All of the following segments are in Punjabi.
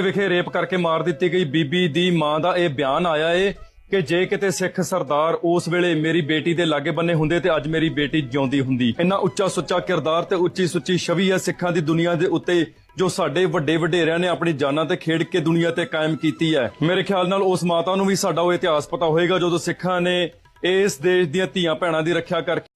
ਵਿਖੇ ਰੇਪ ਕਰਕੇ ਮਾਰ ਦਿੱਤੀ ਗਈ ਬੀਬੀ ਦੀ ਮਾਂ ਦਾ ਇਹ ਬਿਆਨ ਆਇਆ ਏ ਕਿ ਜੇ ਕਿਤੇ ਸਿੱਖ ਸਰਦਾਰ ਉਸ ਵੇਲੇ ਮੇਰੀ ਬੇਟੀ ਦੇ ਲਾਗੇ ਬੰਨੇ ਹੁੰਦੇ ਤੇ ਅੱਜ ਮੇਰੀ ਬੇਟੀ ਜਿਉਂਦੀ ਹੁੰਦੀ। ਇੰਨਾ ਉੱਚਾ ਸੁੱਚਾ ਕਿਰਦਾਰ ਤੇ ਉੱਚੀ ਸੁੱਚੀ ਛਵੀ ਹੈ ਸਿੱਖਾਂ ਦੀ ਦੁਨੀਆ ਦੇ ਉੱਤੇ ਜੋ ਸਾਡੇ ਵੱਡੇ ਵਡੇਰਿਆਂ ਨੇ ਆਪਣੀ ਜਾਨਾਂ ਤੇ ਖੇਡ ਕੇ ਦੁਨੀਆ ਤੇ ਕਾਇਮ ਕੀਤੀ ਹੈ। ਮੇਰੇ ਖਿਆਲ ਨਾਲ ਉਸ ਮਾਤਾ ਨੂੰ ਵੀ ਸਾਡਾ ਉਹ ਇਤਿਹਾਸ ਪਤਾ ਹੋਏਗਾ ਜਦੋਂ ਸਿੱਖਾਂ ਨੇ ਇਸ ਦੇਸ਼ ਦੀਆਂ ਧੀਆਂ ਭੈਣਾਂ ਦੀ ਰੱਖਿਆ ਕਰਕੇ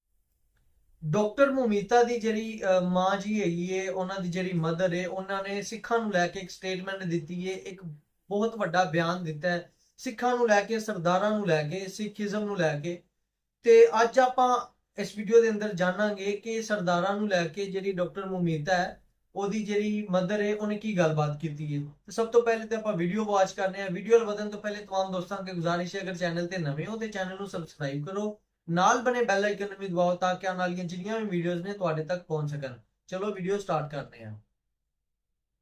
ਡਾਕਟਰ ਮੁਮੀਤਾ ਦੀ ਜਿਹੜੀ ਮਾਂ ਜੀ ਹੈਗੀ ਏ, ਉਹਨਾਂ ਦੀ ਜਿਹੜੀ ਮਦਰ ਏ, ਉਹਨਾਂ ਨੇ ਸਿੱਖਾਂ ਨੂੰ ਲੈ ਕੇ ਇੱਕ ਸਟੇਟਮੈਂਟ ਦਿੱਤੀ ਏ, ਇੱਕ ਬਹੁਤ ਵੱਡਾ ਬਿਆਨ ਦਿੱਤਾ ਹੈ ਸਿੱਖਾਂ ਨੂੰ ਲੈ ਕੇ, ਸਰਦਾਰਾਂ ਨੂੰ ਲੈ ਕੇ, ਸਿੱਖੀਜ਼ਮ ਨੂੰ ਲੈ ਕੇ। ਤੇ ਅੱਜ ਆਪਾਂ ਇਸ ਵੀਡੀਓ ਦੇ ਅੰਦਰ ਜਾਣਾਂਗੇ ਕਿ ਸਰਦਾਰਾਂ ਨੂੰ ਲੈ ਕੇ ਜਿਹੜੀ ਡਾਕਟਰ ਮੁਮੀਤਾ ਹੈ, ਉਹਦੀ ਜਿਹੜੀ ਮਦਰ ਏ, ਉਹਨੇ ਕੀ ਗੱਲਬਾਤ ਕੀਤੀ ਹੈ ਤੇ ਸਭ ਤੋਂ ਪਹਿਲੇ ਤੇ ਆਪਾਂ ਵੀਡੀਓ ਵਾਚ ਕਰਨੇ ਆ। ਵੀਡੀਓ ਵਧਣ ਤੋਂ ਪਹਿਲੇ ਤਮਾਮ ਦੋਸਤਾਂ ਅੱਗੇ ਗੁਜ਼ਾਰਿਸ਼ ਹੈ, ਅਗਰ ਚੈਨਲ ਤੇ ਨਵੇਂ ਹੋ ਤੇ ਚੈਨਲ ਨੂੰ ਸਬਸਕ੍ਰਾਈਬ ਕਰੋ। ਨਾਲ ਬਣੇ ਬੈਲ ਆਈਕਨ ਨੂੰ ਵੀ ਦਬਾਓ ਤਾਂ ਕਿ ਆਉਣ ਵਾਲੀਆਂ ਜਿੰਨੀਆਂ ਵੀ ਵੀਡੀਓਜ਼ ਨੇ ਤੁਹਾਡੇ ਤੱਕ ਪਹੁੰਚ ਸਕਣ। ਚਲੋ ਵੀਡੀਓ ਸਟਾਰਟ ਕਰਦੇ ਹਾਂ।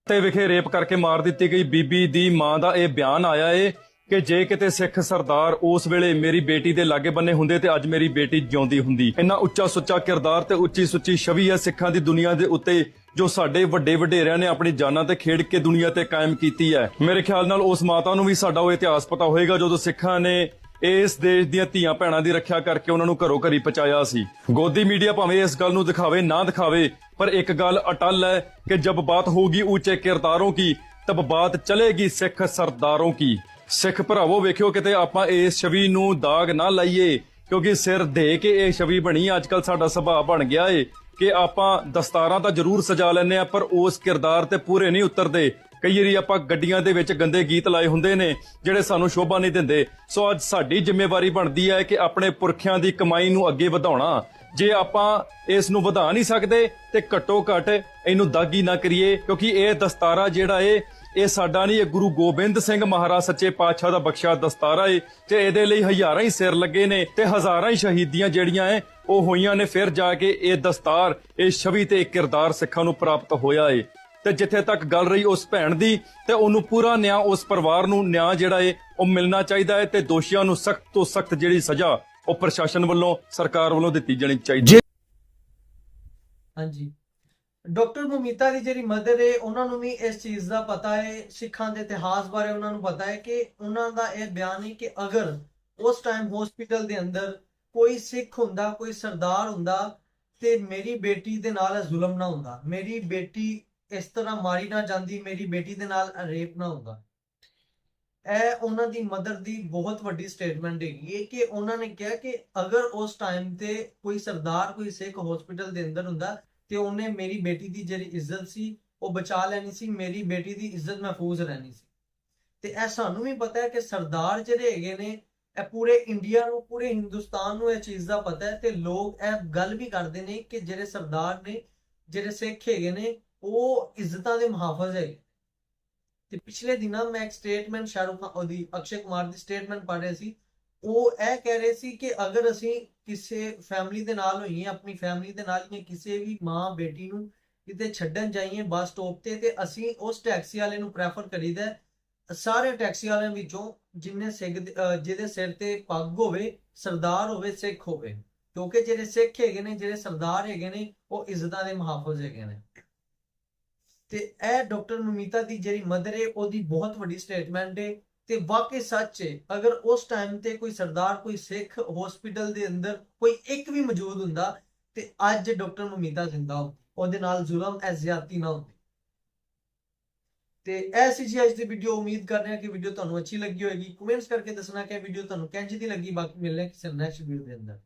ਤੇ ਵਿਖੇ ਰੇਪ ਕਰਕੇ ਮਾਰ ਦਿੱਤੀ ਗਈ ਬੀਬੀ ਦੀ ਮਾਂ ਦਾ ਇਹ ਬਿਆਨ ਆਇਆ ਏ ਕਿ ਜੇ ਕਿਤੇ ਸਿੱਖ ਸਰਦਾਰ ਉਸ ਵੇਲੇ ਮੇਰੀ ਬੇਟੀ ਦੇ ਲਾਗੇ ਬੰਨੇ ਹੁੰਦੇ ਤੇ ਅੱਜ ਮੇਰੀ ਬੇਟੀ ਜਿਉਂਦੀ ਹੁੰਦੀ। ਇੰਨਾ ਉੱਚਾ ਸੁੱਚਾ ਕਿਰਦਾਰ ਤੇ ਉੱਚੀ ਸੁੱਚੀ ਛਵੀ ਹੈ ਸਿੱਖਾਂ ਦੀ ਦੁਨੀਆ ਦੇ ਉੱਤੇ ਜੋ ਸਾਡੇ ਵੱਡੇ ਵਡੇਰਿਆਂ ਨੇ ਆਪਣੀ ਜਾਨਾਂ ਤੇ ਖੇਡ ਕੇ ਦੁਨੀਆ ਤੇ ਕਾਇਮ ਕੀਤੀ ਹੈ। ਮੇਰੇ ਖਿਆਲ ਨਾਲ ਉਸ ਮਾਤਾ ਨੂੰ ਵੀ ਸਾਡਾ ਉਹ ਇਤਿਹਾਸ ਪਤਾ ਹੋਏਗਾ ਜਦੋਂ ਸਿੱਖਾਂ ਨੇ ਇਸ ਦੇਸ਼ ਦੀਆਂ ਧੀਆਂ ਭੈਣਾਂ ਦੀ ਰੱਖਿਆ ਕਰਕੇ ਉਹਨਾਂ ਨੂੰ ਘਰੋਂ ਘਰੀ ਪਹੁੰਚਾਇਆ ਸੀ। ਗੋਦੀ ਮੀਡੀਆ ਭਾਵੇਂ ਇਸ ਗੱਲ ਨੂੰ ਦਿਖਾਵੇ ਨਾ ਦਿਖਾਵੇ, ਪਰ ਇੱਕ ਗੱਲ ਅਟਲ ਹੈ ਕਿ ਜਬ ਬਾਤ ਹੋਗੀ ਉੱਚੇ ਕਿਰਦਾਰੋਂ ਕੀ, ਤਬ ਬਾਤ ਚਲੇਗੀ ਸਿੱਖ ਸਰਦਾਰੋਂ ਕੀ। ਸਿੱਖ ਭਰਾਵੋ, ਵੇਖਿਓ ਕਿਤੇ ਆਪਾਂ ਇਸ ਛਵੀ ਨੂੰ ਦਾਗ ਨਾ ਲਾਈਏ, ਕਿਉਂਕਿ ਸਿਰ ਦੇ ਕੇ ਇਹ ਛਵੀ ਬਣੀ ਅੱਜ ਕੱਲ ਸਾਡਾ ਸੁਭਾਅ ਬਣ ਗਿਆ ਏ ਕਿ ਆਪਾਂ ਦਸਤਾਰਾਂ ਤਾਂ ਜ਼ਰੂਰ ਸਜਾ ਲੈਂਦੇ ਆ ਪਰ ਉਸ ਕਿਰਦਾਰ ਤੇ ਪੂਰੇ ਨਹੀਂ ਉਤਰਦੇ। ਕਈ ਵਾਰੀ ਆਪਾਂ ਗੱਡੀਆਂ ਦੇ ਵਿੱਚ ਗੰਦੇ ਗੀਤ ਲਾਏ ਹੁੰਦੇ ਨੇ, ਜਿਹੜੇ ਸਾਨੂੰ ਸ਼ੋਭਾ ਨਹੀਂ ਦਿੰਦੇ। ਸੋ ਅੱਜ ਸਾਡੀ ਜ਼ਿੰਮੇਵਾਰੀ ਬਣਦੀ ਹੈ ਕਿ ਆਪਣੇ ਪੁਰਖਿਆਂ ਦੀ ਕਮਾਈ ਨੂੰ ਅੱਗੇ ਵਧਾਉਣਾ। ਜੇ ਆਪਾਂ ਇਸ ਨੂੰ ਵਧਾ ਨਹੀਂ ਸਕਦੇ, ਤੇ ਘੱਟੋ ਘੱਟ ਇਹਨੂੰ ਦਾਗੀ ਨਾ ਕਰੀਏ, ਕਿਉਂਕਿ ਇਹ ਦਸਤਾਰਾ ਜਿਹੜਾ ਏ, ਇਹ ਸਾਡਾ ਨਹੀਂ, ਇਹ ਗੁਰੂ ਗੋਬਿੰਦ ਸਿੰਘ ਮਹਾਰਾਜ ਸੱਚੇ ਪਾਤਸ਼ਾਹ ਦਾ ਬਖਸ਼ਿਆ ਦਸਤਾਰਾ ਏ। ਤੇ ਇਹਦੇ ਲਈ ਹਜ਼ਾਰਾਂ ਹੀ ਸਿਰ ਲੱਗੇ ਨੇ ਤੇ ਹਜ਼ਾਰਾਂ ਹੀ ਸ਼ਹੀਦੀਆਂ ਜਿਹੜੀਆਂ ਏ, ਉਹ ਹੋਈਆਂ ਨੇ, ਫਿਰ ਜਾ ਕੇ ਇਹ ਦਸਤਾਰ, ਇਹ ਛਵੀ ਤੇ ਇਹ ਕਿਰਦਾਰ ਸਿੱਖਾਂ ਨੂੰ ਪ੍ਰਾਪਤ ਹੋਇਆ ਏ। ਤੇ ਜਿੱਥੇ ਤੱਕ ਗੱਲ ਰਹੀ ਉਸ ਭੈਣ ਦੀ, ਤੇ ਉਹਨੂੰ ਪੂਰਾ ਨਿਆਂ ਉਸ ਪਰਿਵਾਰ ਨੂੰ, ਨਿਆਂ ਜਿਹੜਾ ਏ, ਉਹ ਮਿਲਣਾ ਚਾਹੀਦਾ ਹੈ ਤੇ ਦੋਸ਼ੀਆਂ ਨੂੰ ਸਖਤ ਤੋਂ ਸਖਤ ਜਿਹੜੀ ਸਜ਼ਾ ਉਹ ਪ੍ਰਸ਼ਾਸਨ ਵੱਲੋਂ, ਸਰਕਾਰ ਵੱਲੋਂ ਦਿੱਤੀ ਜਾਣੀ ਚਾਹੀਦੀ ਹਾਂਜੀ। ਡਾਕਟਰ ਮੁਮੀਤਾ ਦੀ ਜਿਹੜੀ ਮਦਰ ਏ, ਉਹਨਾਂ ਨੂੰ ਵੀ ਇਸ ਚੀਜ਼ ਦਾ ਪਤਾ ਹੈ ਸਿੱਖਾਂ ਦੇ ਇਤਿਹਾਸ ਬਾਰੇ ਉਹਨਾਂ ਨੂੰ ਪਤਾ ਹੈ ਕਿ ਉਹਨਾਂ ਦਾ ਇਹ ਬਿਆਨ ਹੈ ਕਿ ਅਗਰ ਉਸ ਟਾਈਮ ਹਸਪੀਟਲ ਦੇ ਅੰਦਰ ਕੋਈ ਸਿੱਖ ਹੁੰਦਾ, ਕੋਈ ਸਰਦਾਰ ਹੁੰਦਾ ਤੇ ਮੇਰੀ ਬੇਟੀ ਦੇ ਨਾਲ ਜ਼ੁਲਮ ਨਾ ਹੁੰਦਾ, ਮੇਰੀ ਬੇਟੀ ਇਸ ਤਰ੍ਹਾਂ ਮਾਰੀ ਨਾ ਜਾਂਦੀ, ਮੇਰੀ ਬੇਟੀ ਦੇ ਨਾਲ ਰੇਪ ਨਾ ਹੁੰਦਾ। ਇਹ ਉਹਨਾਂ ਦੀ ਮਦਰ ਦੀ ਬਹੁਤ ਵੱਡੀ ਸਟੇਟਮੈਂਟ ਹੈਗੀ ਹੈ ਕਿ ਉਹਨਾਂ ਨੇ ਕਿਹਾ ਕਿ ਅਗਰ ਉਸ ਟਾਈਮ ਤੇ ਕੋਈ ਸਰਦਾਰ, ਕੋਈ ਸਿੱਖ ਹਸਪੀਟਲ ਦੇ ਅੰਦਰ ਹੁੰਦਾ ਤੇ ਉਹਨੇ ਮੇਰੀ ਬੇਟੀ ਦੀ ਜਿਹੜੀ ਇੱਜ਼ਤ ਸੀ, ਉਹ ਬਚਾ ਲੈਣੀ ਸੀ, ਮੇਰੀ ਬੇਟੀ ਦੀ ਇੱਜ਼ਤ ਮਹਿਫੂਜ਼ ਰਹਿਣੀ ਸੀ। ਤੇ ਇਹ ਸਾਨੂੰ ਵੀ ਪਤਾ ਹੈ ਕਿ ਸਰਦਾਰ ਜਿਹੜੇ ਹੈਗੇ ਨੇ, ਇਹ ਪੂਰੇ ਇੰਡੀਆ ਨੂੰ, ਪੂਰੇ ਹਿੰਦੁਸਤਾਨ ਨੂੰ ਇਹ ਚੀਜ਼ ਦਾ ਪਤਾ ਹੈ ਤੇ ਲੋਕ ਇਹ ਗੱਲ ਵੀ ਕਰਦੇ ਨੇ ਕਿ ਜਿਹੜੇ ਸਰਦਾਰ ਨੇ, ਜਿਹੜੇ ਸਿੱਖ ਹੈਗੇ ਨੇ ਉਹ ਇੱਜ਼ਤਾਂ ਦੇ ਮੁਹਾਫਜ਼ ਹੈਗੇ। ਤੇ ਪਿਛਲੇ ਦਿਨਾਂ ਮੈਂ ਇੱਕ ਸਟੇਟਮੈਂਟ ਸ਼ਾਹਰੁਖ ਖਾਨ, ਉਹਦੀ ਅਕਸ਼ੇ ਕੁਮਾਰ ਦੀ ਸਟੇਟਮੈਂਟ ਪੜ੍ਹ ਰਿਹਾ ਸੀ। ਉਹ ਇਹ ਕਹਿ ਰਹੇ ਸੀ ਕਿ ਅਗਰ ਅਸੀਂ ਕਿਸੇ ਫੈਮਿਲੀ ਦੇ ਨਾਲ ਹੋਈਏ, ਆਪਣੀ ਫੈਮਿਲੀ ਦੇ ਨਾਲ ਜਾਂ ਕਿਸੇ ਵੀ ਮਾਂ ਬੇਟੀ ਨੂੰ ਕਿਤੇ ਛੱਡਣ ਜਾਈਏ ਬੱਸ ਸਟਾਪ ਤੇ ਤੇ ਅਸੀਂ ਉਸ ਟੈਕਸੀ ਵਾਲੇ ਨੂੰ ਪ੍ਰੈਫਰ ਕਰੀਦਾ ਸਾਰੇ ਟੈਕਸੀ ਵਾਲਿਆਂ ਵਿੱਚੋਂ ਜਿੰਨੇ ਸਿੱਖ ਜਿਹਦੇ ਸਿਰ ਤੇ ਪੱਗ ਹੋਵੇ, ਸਰਦਾਰ ਹੋਵੇ, ਸਿੱਖ ਹੋਵੇ। ਕਿਉਂਕਿ ਜਿਹੜੇ ਸਿੱਖ ਹੈਗੇ ਨੇ, ਜਿਹੜੇ ਸਰਦਾਰ ਹੈਗੇ ਨੇ, ਉਹ ਇੱਜ਼ਤਾਂ ਦੇ ਮੁਹਾਫਜ਼ ਹੈਗੇ ਨੇ। ਤੇ ਇਹ ਡਾਕਟਰ ਨਮੀਤਾ ਦੀ ਜਿਹੜੀ ਮਦਰ ਹੈ, ਉਹਦੀ ਬਹੁਤ ਵੱਡੀ ਸਟੇਟਮੈਂਟ ਹੈ ਤੇ ਵਾਕਈ ਸੱਚ ਹੈ, ਅਗਰ ਉਸ ਟਾਈਮ ਤੇ ਕੋਈ ਸਰਦਾਰ, ਕੋਈ ਸਿੱਖ ਹਸਪੀਟਲ ਦੇ ਅੰਦਰ ਕੋਈ ਇੱਕ ਵੀ ਮੌਜੂਦ ਹੁੰਦਾ ਤੇ ਅੱਜ ਡਾਕਟਰ ਮਮੀਤਾ ਜ਼ਿੰਦਾ ਹੁੰਦੀ ਉਹਦੇ ਨਾਲ ਜ਼ੁਲਮ ਐ ਜ਼ਿਆਦਤੀ ਨਾ ਹੁੰਦੀ ਤੇ ਐਸੀ ਜੀ ਅੱਜ ਦੀ ਵੀਡੀਓ ਉਮੀਦ ਕਰ ਰਹੇ ਹਾਂ ਕਿ ਵੀਡੀਓ ਤੁਹਾਨੂੰ ਅੱਛੀ ਲੱਗੀ ਹੋਵੇਗੀ ਕਮੈਂਟਸ ਕਰਕੇ ਦੱਸਣਾ ਕਿ ਵੀਡੀਓ ਤੁਹਾਨੂੰ ਕਿੰਝ ਦੀ ਲੱਗੀ, ਬਾਕੀ ਮਿਲਣੇ ਕਿਸੇ ਨੈਕਸਟ ਵੀਡੀਓ ਦੇ ਅੰਦਰ।